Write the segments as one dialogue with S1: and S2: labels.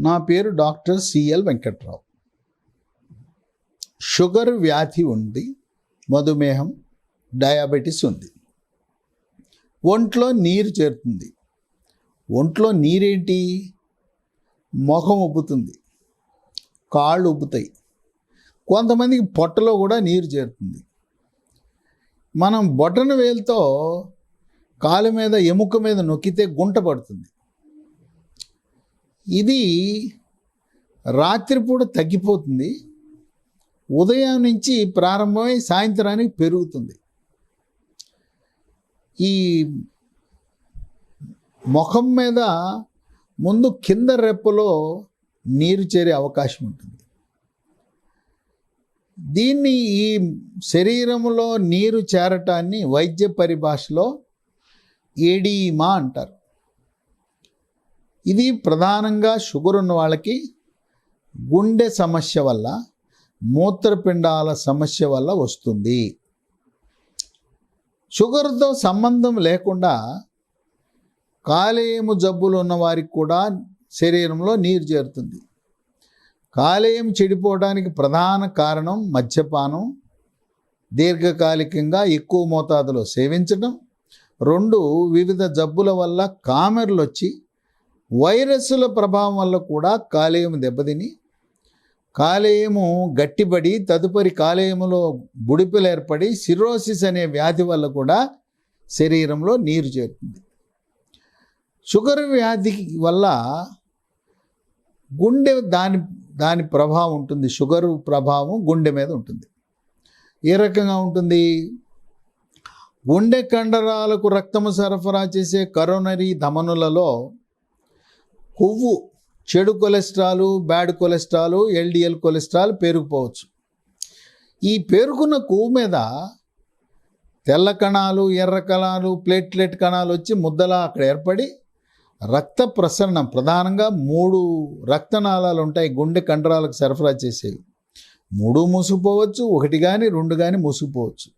S1: నా పేరు doctor CL Venkatrao. Sugar వ్యాధి ఉంది మధుమేహం డయాబెటీస్ ఉంది. ఒంట్లో నీరు చేరుతుంది. ఒంట్లో నీరేంటి? ముఖం ఉబ్బుతుంది. కాళ్ళు ఉబ్బుతాయి. కొంతమందికి పొట్టలో కూడా నీరు చేరుతుంది. మనం బొటన వేలుతో కాలు మీద ఎముక మీద నొక్కితే గుంట పడుతుంది. ఇది రాత్రిపూట తగ్గిపోతుంది. ఉదయం నుంచి ప్రారంభమై సాయంత్రానికి పెరుగుతుంది. ఈ ముఖం మీద ముందు కింద రెప్పలో నీరు చేరే అవకాశం ఉంటుంది. దీన్ని ఈ శరీరంలో నీరు చేరటాన్ని వైద్య పరిభాషలో ఏడీమా అంటారు. ఇది ప్రధానంగా షుగర్ ఉన్న వాళ్ళకి గుండె సమస్య వల్ల మూత్రపిండాల సమస్య వల్ల వస్తుంది. షుగర్తో సంబంధం లేకుండా కాలేయము జబ్బులు ఉన్న వారికి కూడా శరీరంలో నీరు చేరుతుంది. కాలేయం చెడిపోవడానికి ప్రధాన కారణం మద్యపానం దీర్ఘకాలికంగా ఎక్కువ మోతాదులో సేవించడం రెండు వివిధ జబ్బుల వల్ల కామెర్లు వచ్చి వైరస్సుల ప్రభావం వల్ల కూడా కాలేయం దెబ్బతిని కాలేయము గట్టిపడి తదుపరి కాలేయములో బుడిపెలు ఏర్పడి సిరోసిస్ అనే వ్యాధి వల్ల కూడా శరీరంలో నీరు చేరుతుంది. షుగర్ వ్యాధి వల్ల గుండె దాని దాని ప్రభావం ఉంటుంది. షుగర్ ప్రభావం గుండె మీద ఉంటుంది. ఏ రకంగా ఉంటుంది? గుండె కండరాలకు రక్తము సరఫరా చేసే కరోనరీ ధమనులలో కొవ్వు చెడు cholesterol bad cholesterol LDL cholesterol పేరుకుపోవచ్చు. ఈ పేరుకున్న కొవ్వు మీద తెల్ల కణాలు ఎర్ర కణాలు ప్లేట్లెట్ కణాలు వచ్చి ముద్దలా అక్కడ ఏర్పడి రక్త ప్రసరణ ప్రధానంగా మూడు రక్తనాళాలు ఉంటాయి గుండె కండరాలకు సరఫరా చేసేవి. మూడు మూసుకుపోవచ్చు ఒకటి కానీ రెండు కానీ మూసుకుపోవచ్చు.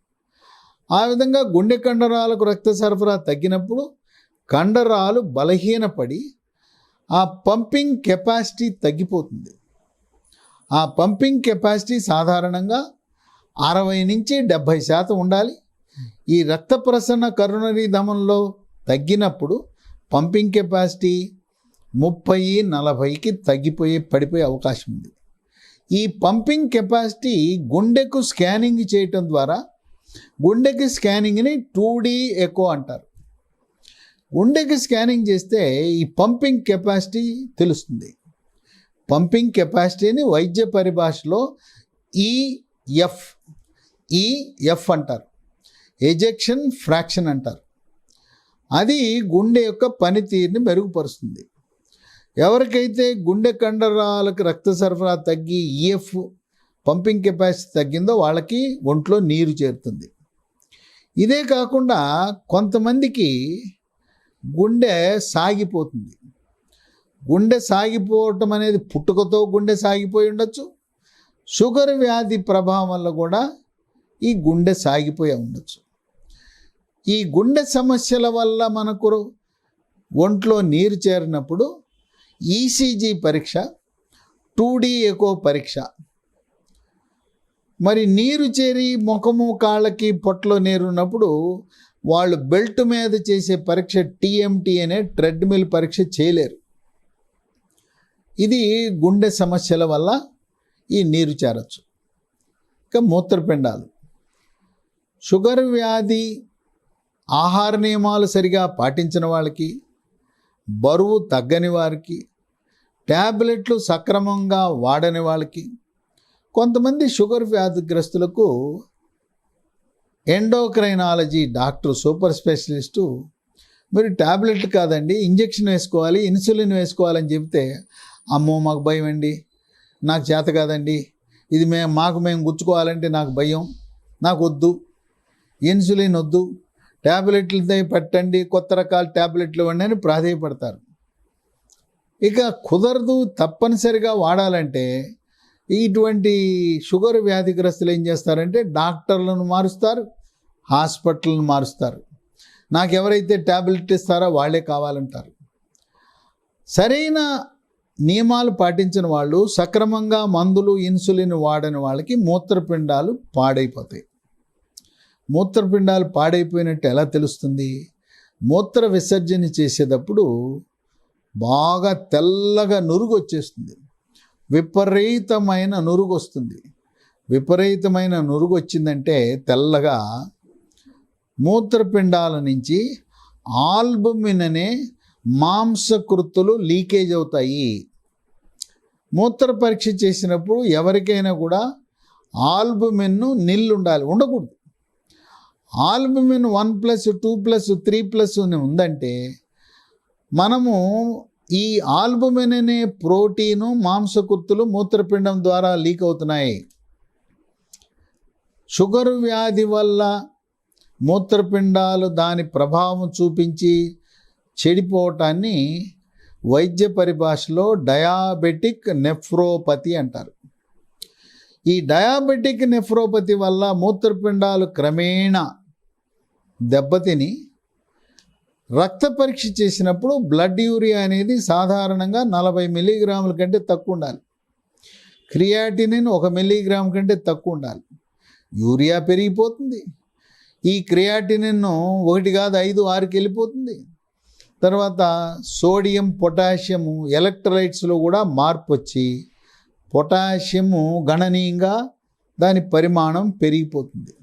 S1: ఆ విధంగా గుండె కండరాలకు రక్త సరఫరా తగ్గినప్పుడు కండరాలు బలహీనపడి ఆ పంపింగ్ కెపాసిటీ తగ్గిపోతుంది. ఆ పంపింగ్ కెపాసిటీ సాధారణంగా అరవై నుంచి డెబ్భై శాతం ఉండాలి. ఈ రక్త ప్రసరణ కరోనరీ ధమంలో తగ్గినప్పుడు పంపింగ్ కెపాసిటీ ముప్పై నలభైకి తగ్గిపోయే పడిపోయే అవకాశం ఉంది. ఈ పంపింగ్ కెపాసిటీ గుండెకు స్కానింగ్ చేయటం ద్వారా గుండెకి స్కానింగ్ని టూ డీ ఎకో అంటారు. గుండెకి స్కానింగ్ చేస్తే ఈ పంపింగ్ కెపాసిటీ తెలుస్తుంది. పంపింగ్ కెపాసిటీని వైద్య పరిభాషలో ఈఎఫ్ ఈఎఫ్ అంటారు. ఎజెక్షన్ ఫ్రాక్షన్ అంటారు. అది గుండె యొక్క పనితీరుని మెరుగుపరుస్తుంది. ఎవరికైతే గుండె కండరాలకు రక్త సరఫరా తగ్గి ఈఎఫ్ పంపింగ్ కెపాసిటీ తగ్గిందో వాళ్ళకి ఒంట్లో నీరు చేరుతుంది. ఇదే కాకుండా కొంతమందికి గుండె సాగిపోతుంది. గుండె సాగిపోవటం అనేది పుట్టుకతో గుండె సాగిపోయి ఉండొచ్చు. షుగర్ వ్యాధి ప్రభావం వల్ల కూడా ఈ గుండె సాగిపోయి ఉండొచ్చు. ఈ గుండె సమస్యల వల్ల మనకు ఒంట్లో నీరు చేరినప్పుడు ఈసీజీ పరీక్ష టూ డీ ఎకో పరీక్ష. మరి నీరు చేరి ముఖము కాళ్ళకి పొట్టలో నీరు ఉన్నప్పుడు వాళ్ళు బెల్ట్ మీద చేసే పరీక్ష టీఎంటీ అనే ట్రెడ్మిల్ పరీక్ష చేయలేరు. ఇది గుండె సమస్యల వల్ల ఈ నీరు చేరచ్చు. ఇంకా మూత్రపిండాలు. షుగర్ వ్యాధి ఆహార నియమాలు సరిగా పాటించిన వాళ్ళకి బరువు తగ్గని వారికి ట్యాబ్లెట్లు సక్రమంగా వాడని వాళ్ళకి కొంతమంది షుగర్ వ్యాధిగ్రస్తులకు ఎండోక్రైనాలజీ డాక్టర్ సూపర్ స్పెషలిస్టు మీరు ట్యాబ్లెట్ కాదండి ఇంజెక్షన్ వేసుకోవాలి ఇన్సులిన్ వేసుకోవాలని చెప్తే అమ్మో మాకు భయం అండి నాకు చేత కాదండి ఇది మేము మాకు మేము గుచ్చుకోవాలంటే నాకు భయం నాకు వద్దు ఇన్సులిన్ వద్దు ట్యాబ్లెట్లతో పెట్టండి కొత్త రకాల ట్యాబ్లెట్లు ఇవ్వండి అని ప్రాధేయపడతారు. ఇక కుదరదు తప్పనిసరిగా వాడాలంటే ఇటువంటి షుగర్ వ్యాధిగ్రస్తులు ఏం చేస్తారంటే డాక్టర్లను మారుస్తారు హాస్పిటల్ని మారుస్తారు. నాకు ఎవరైతే ట్యాబ్లెట్ ఇస్తారో వాళ్ళే కావాలంటారు. సరైన నియమాలు పాటించిన వాళ్ళు సక్రమంగా మందులు ఇన్సులిన్ వాడని వాళ్ళకి మూత్రపిండాలు పాడైపోతాయి. మూత్రపిండాలు పాడైపోయినట్టు ఎలా తెలుస్తుంది? మూత్ర విసర్జన చేసేటప్పుడు బాగా తెల్లగా నురుగు వచ్చేస్తుంది విపరీతమైన నురుగు వస్తుంది విపరీతమైన నురుగు వచ్చిందంటే తెల్లగా మూత్రపిండాల నుంచి ఆల్బుమిన్ అనే మాంసకృతులు లీకేజ్ అవుతాయి. మూత్ర పరీక్ష చేసినప్పుడు ఎవరికైనా కూడా ఆల్బుమిన్ నిల్లు ఉండాలి ఉండకూడదు. Albumin one plus two plus three plus ఉందంటే మనము ఈ ఆల్బుమిన్ అనే ప్రోటీను మాంసకృత్తులు మూత్రపిండం ద్వారా లీక్ అవుతున్నాయి. షుగర్ వ్యాధి వల్ల మూత్రపిండాలు దాని ప్రభావం చూపించి చెడిపోవటాన్ని వైద్య పరిభాషలో డయాబెటిక్ నెఫ్రోపతి అంటారు. ఈ డయాబెటిక్ నెఫ్రోపతి వల్ల మూత్రపిండాలు క్రమేణా దెబ్బతిని రక్త పరీక్ష చేసినప్పుడు బ్లడ్ యూరియా అనేది సాధారణంగా నలభై మిల్లీగ్రాముల కంటే తక్కువ ఉండాలి. క్రియాటినిన్ ఒక మిల్లీగ్రామ్ కంటే తక్కువ ఉండాలి. యూరియా పెరిగిపోతుంది. ఈ క్రియాటినిన్ను ఒకటి కాదు ఐదు ఆరుకి వెళ్ళిపోతుంది. తర్వాత సోడియం పొటాషియము ఎలక్ట్రలైట్స్లో కూడా మార్పు వచ్చి పొటాషియము గణనీయంగా దాని పరిమాణం పెరిగిపోతుంది.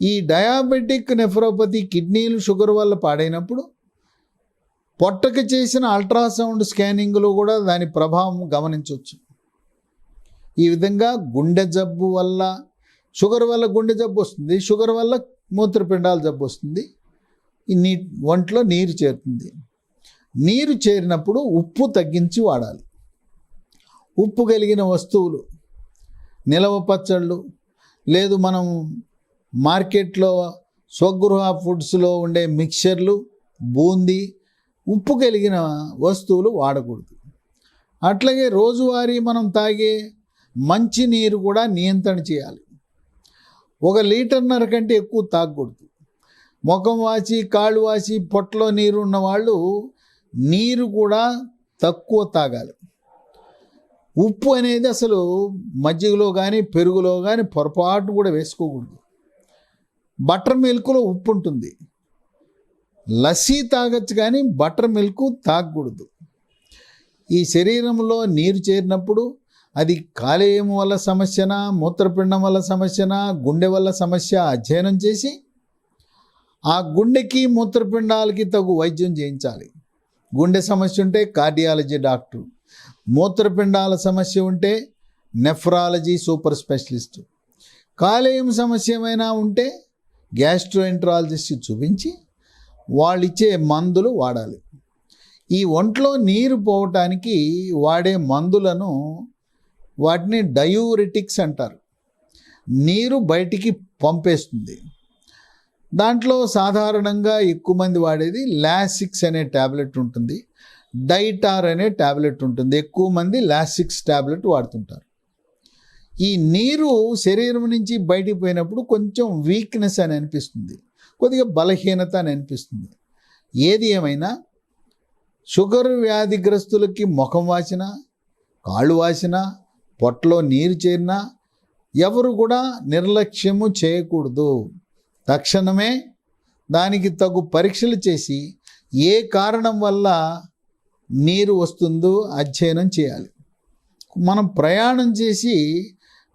S1: ఈ డయాబెటిక్ నెఫ్రోపతి కిడ్నీలు షుగర్ వల్ల పాడైనప్పుడు పొట్టకి చేసిన అల్ట్రాసౌండ్ స్కానింగ్లో కూడా దాని ప్రభావం గమనించవచ్చు. ఈ విధంగా గుండె జబ్బు వల్ల షుగర్ వల్ల గుండె జబ్బు వస్తుంది షుగర్ వల్ల మూత్రపిండాల జబ్బు వస్తుంది ఈ నీ ఒంట్లో నీరు చేరుతుంది. నీరు చేరినప్పుడు ఉప్పు తగ్గించి వాడాలి. ఉప్పు కలిగిన వస్తువులు నిలవ పచ్చళ్ళు లేదు మనం మార్కెట్లో స్వగృహ ఫుడ్స్లో ఉండే మిక్చర్లు బూందీ ఉప్పు కలిగిన వస్తువులు వాడకూడదు. అట్లాగే రోజువారీ మనం తాగే మంచి నీరు కూడా నియంత్రణ చేయాలి. ఒక లీటర్న్నర కంటే ఎక్కువ తాగకూడదు. ముఖం వాచి కాళ్ళు వాచి పొట్టలో నీరు ఉన్న వాళ్ళు నీరు కూడా తక్కువ తాగాలి. ఉప్పు అనేది అసలు మజ్జిగలో కానీ పెరుగులో కానీ పొరపాటు కూడా వేసుకోకూడదు. బటర్ మిల్క్లో ఉప్పు ఉంటుంది లస్సీ తాగొచ్చు కానీ బటర్ మిల్క్ తాగకూడదు. ఈ శరీరంలో నీరు చేరినప్పుడు అది కాలేయం వల్ల సమస్యనా మూత్రపిండం వల్ల సమస్యనా గుండె వల్ల సమస్య అధ్యయనం చేసి ఆ గుండెకి మూత్రపిండాలకి తగు వైద్యం చేయించాలి. గుండె సమస్య ఉంటే కార్డియాలజీ డాక్టర్. మూత్రపిండాల సమస్య ఉంటే నెఫ్రాలజీ సూపర్ స్పెషలిస్టు. కాలేయం సమస్య ఏమైనా ఉంటే గ్యాస్ట్రోఎంట్రాలజిస్ట్ చూపించి వాళ్ళు ఇచ్చే మందులు వాడాలి. ఈ ఒంట్లో నీరు పోవటానికి వాడే మందులను వాటిని డయూరిటిక్స్ అంటారు. నీరు బయటికి పంపేస్తుంది. దాంట్లో సాధారణంగా ఎక్కువ మంది వాడేది లాసిక్స్ అనే ట్యాబ్లెట్ ఉంటుంది. డైటార్ అనే ట్యాబ్లెట్ ఉంటుంది. ఎక్కువ మంది లాసిక్స్ ట్యాబ్లెట్ వాడుతుంటారు. ఈ నీరు శరీరం నుంచి బయటికి పోయినప్పుడు కొంచెం వీక్నెస్ అని అనిపిస్తుంది. కొద్దిగా బలహీనత అని అనిపిస్తుంది. ఏది ఏమైనా షుగర్ వ్యాధిగ్రస్తులకి ముఖం వాసిన కాళ్ళు వాసిన పొట్టలో నీరు చేరినా ఎవరు కూడా నిర్లక్ష్యము చేయకూడదు. తక్షణమే దానికి తగు పరీక్షలు చేసి ఏ కారణం వల్ల నీరు వస్తుందో అధ్యయనం చేయాలి. మనం ప్రయాణం చేసి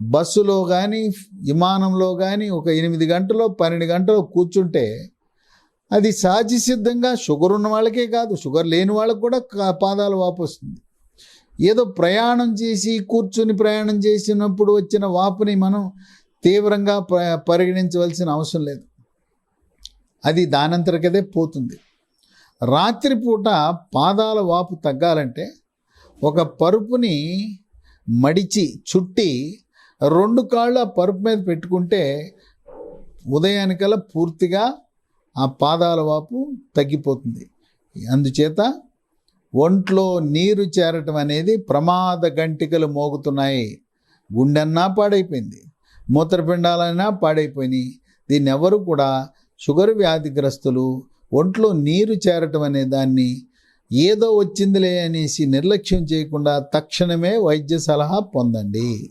S1: బస్సులో కానీ విమానంలో కానీ ఒక ఎనిమిది గంటలో పన్నెండు గంటలు కూర్చుంటే అది సహజ సిద్ధంగా షుగర్ ఉన్న వాళ్ళకే కాదు. షుగర్ లేని వాళ్ళకి కూడా పాదాలు వాపు వస్తుంది ఏదో ప్రయాణం చేసి కూర్చుని ప్రయాణం చేసినప్పుడు వచ్చిన వాపుని మనం తీవ్రంగా ప- పరిగణించవలసిన అవసరం లేదు. అది దానంతరకదే పోతుంది. రాత్రిపూట పాదాల వాపు తగ్గాలంటే ఒక పరుపుని మడిచి చుట్టి రెండు కాళ్ళు ఆ పరుపు మీద పెట్టుకుంటే ఉదయానికల్లా పూర్తిగా ఆ పాదాల వాపు తగ్గిపోతుంది. అందుచేత ఒంట్లో నీరు చేరటం అనేది ప్రమాద గంటికలు మోగుతున్నాయి. గుండెన్నా పాడైపోయింది. మూత్రపిండాలైనా పాడైపోయినాయి. దీన్ని ఎవరు కూడా షుగర్ వ్యాధిగ్రస్తులు ఒంట్లో నీరు చేరటం అనే దాన్ని ఏదో వచ్చిందిలే అనేసి నిర్లక్ష్యం చేయకుండా తక్షణమే వైద్య సలహా పొందండి.